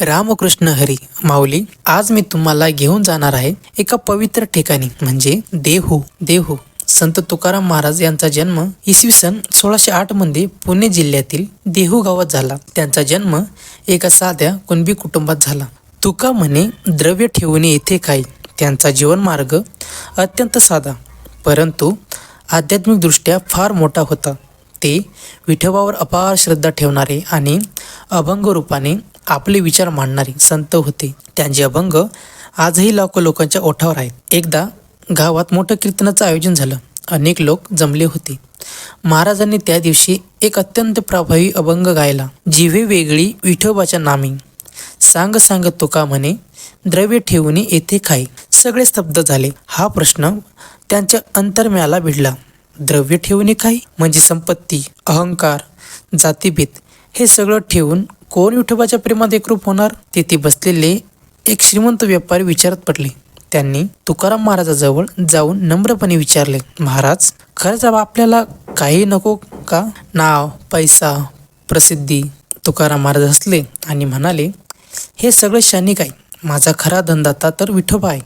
रामकृष्ण हरी माऊली आज मी तुम्हाला घेऊन जाणार आहे एका पवित्र ठिकाणी म्हणजे देहू देहू. संत तुकाराम महाराज यांचा जन्म इसवी सन सोळाशे आठमध्ये पुणे जिल्ह्यातील देहू गावात झाला. त्यांचा जन्म एका साध्या कुणबी कुटुंबात झाला. तुका म्हणे द्रव्य ठेवणे येथे काही त्यांचा जीवनमार्ग अत्यंत साधा परंतु आध्यात्मिकदृष्ट्या फार मोठा होता. ते विठोबावर अपार श्रद्धा ठेवणारे आणि अभंग रूपाने आपले विचार मांडणारे संत होते. त्यांचे अभंग आजही लाखो लोकांच्या ओठावर आहेत. एकदा गावात मोठं कीर्तनाचं आयोजन झालं. अनेक लोक जमले होते. महाराजांनी त्या दिवशी एक अत्यंत प्रभावी अभंग गायला. जिवे वेगळी विठोबाच्या नामी. सांग सांग तुका म्हणे द्रव्य ठेवणे येथे खाई. सगळे स्तब्ध झाले. हा प्रश्न त्यांच्या अंतर्म्याला भिडला. द्रव्य ठेवणे काही म्हणजे संपत्ती अहंकार जातीभेद हे सगळं ठेवून कोण विठोबाच्या प्रेमात एकरूप होणार? तेथे बसलेले एक श्रीमंत व्यापारी विचारात पडले. त्यांनी तुकाराम महाराजाजवळ जाऊन नम्रपणे विचारले महाराज खरंच आपल्याला काही नको का? नाव पैसा प्रसिद्धी. तुकाराम महाराज हसले आणि म्हणाले हे सगळं क्षणिक आहे. माझा खरा धनदाता तर विठोबा आहे.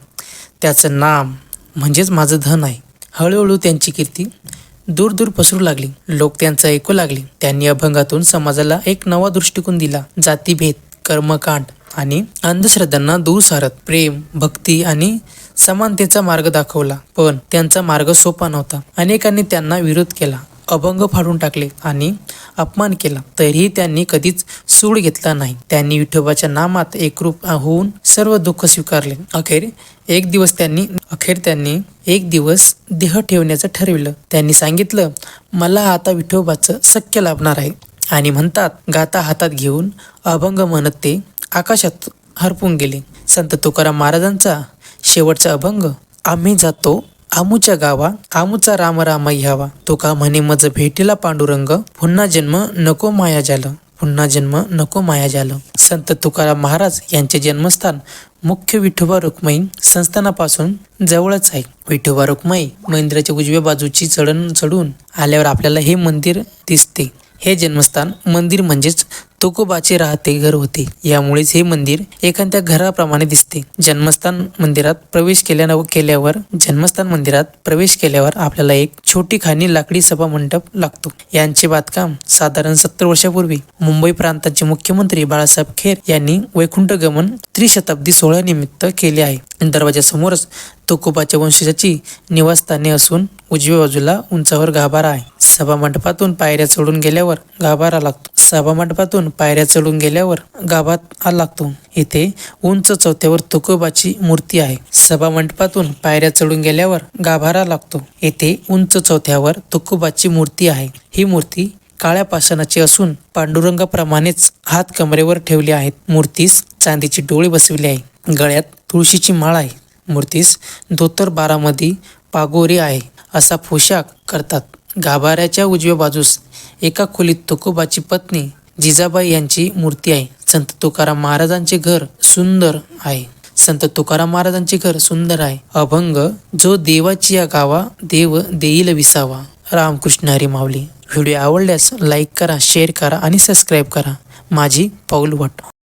त्याचं नाम म्हणजेच माझं धन आहे. हळूहळू त्यांची कीर्ती दूर दूर पसरू लागली. लोक त्यांचं ऐकू लागले. त्यांनी अभंगातून समाजाला एक नवा दृष्टिकोन दिला. जातीभेद कर्मकांड आणि अंधश्रद्धांना दूर सारत प्रेम भक्ती आणि समानतेचा मार्ग दाखवला. पण त्यांचा मार्ग सोपा नव्हता. अनेकांनी त्यांना विरोध केला. अभंग फाडून टाकले आणि अपमान केला. तरीही त्यांनी कधीच सूड घेतला नाही. त्यांनी विठोबाच्या नामात एकरूप होऊन सर्व दुःख स्वीकारले. अखेर एक दिवस त्यांनी अखेर त्यांनी एक दिवस देह ठेवण्याचं ठरविलं. त्यांनी सांगितलं मला आता विठोबाचं शक्य लाभणार आहे. आणि म्हणतात गाता हातात घेऊन अभंग म्हणत ते आकाशात हरपून गेले. संत तुकाराम महाराजांचा शेवटचा अभंग आम्ही जातो आमूच्या गावा आमूचा राम राम ह्यावा तुका म्हणे मज भेटीला पांडुरंग पुन्हा जन्म नको माया झालं पुन्हा जन्म नको माया झालं संत तुकाराम महाराज यांचे जन्मस्थान मुख्य विठोबा रुक्माई संस्थानापासून जवळच आहे. विठोबा रुक्माई मंदिराच्या उजव्या बाजूची चढण चढून आल्यावर आपल्याला हे मंदिर दिसते. हे जन्मस्थान मंदिर म्हणजेच तुकोबाचे राहते घर होते यामुळेच हे मंदिर एखाद्या घराप्रमाणे दिसते. जन्मस्थान मंदिरात प्रवेश केल्यावर केल्यावर जन्मस्थान मंदिरात प्रवेश केल्यावर आपल्याला एक छोटी खाणी लाकडी सभा मंडप लागतो. यांचे बांधकाम साधारण सत्तर वर्षापूर्वी मुंबई प्रांताचे मुख्यमंत्री बाळासाहेब खेर यांनी वैकुंठ गमन त्रिशताब्दी सोहळ्या निमित्त केले आहे. दरवाजासमोरच तुकोबाच्या वंशजाची निवासस्थाने असून उजव्या बाजूला उंचावर गाभारा आहे. सभा मंडपातून पायऱ्या चढून गेल्यावर गाभारा लागतो. सभा मंडपातून पायऱ्या चढून गेल्यावर गाभात लागतो. इथे उंच चौथ्यावर तुकोबाची मूर्ती आहे. सभा मंडपातून पायऱ्या चढून गेल्यावर गाभारा लागतो. येथे उंच चौथ्यावर तुकोबाची मूर्ती आहे. ही मूर्ती काळ्या पाषाणाची असून पांडुरंगाप्रमाणेच हात कमरेवर ठेवले आहेत मूर्तीस चांदीची डोळे बसविली आहे. गळ्यात तुळशीची माळ आहे. मूर्तीस धोतर बारामध्ये पागोरी आहे. असा पोशाख करतात. गाभाऱ्याच्या उजव्या बाजूस एका खोलीत तुकोबाची पत्नी जिजाबाई यांची मूर्ती आहे. संत तुकाराम महाराजांचे घर सुंदर आहे. संत तुकाराम महाराजांचे घर सुंदर आहे. अभंग जो देवाची या गावा देव देईल विसावा. रामकृष्ण हरी माऊली. व्हिडिओ आवडल्यास लाईक करा शेअर करा आणि सबस्क्राईब करा. माझी पाऊल वाट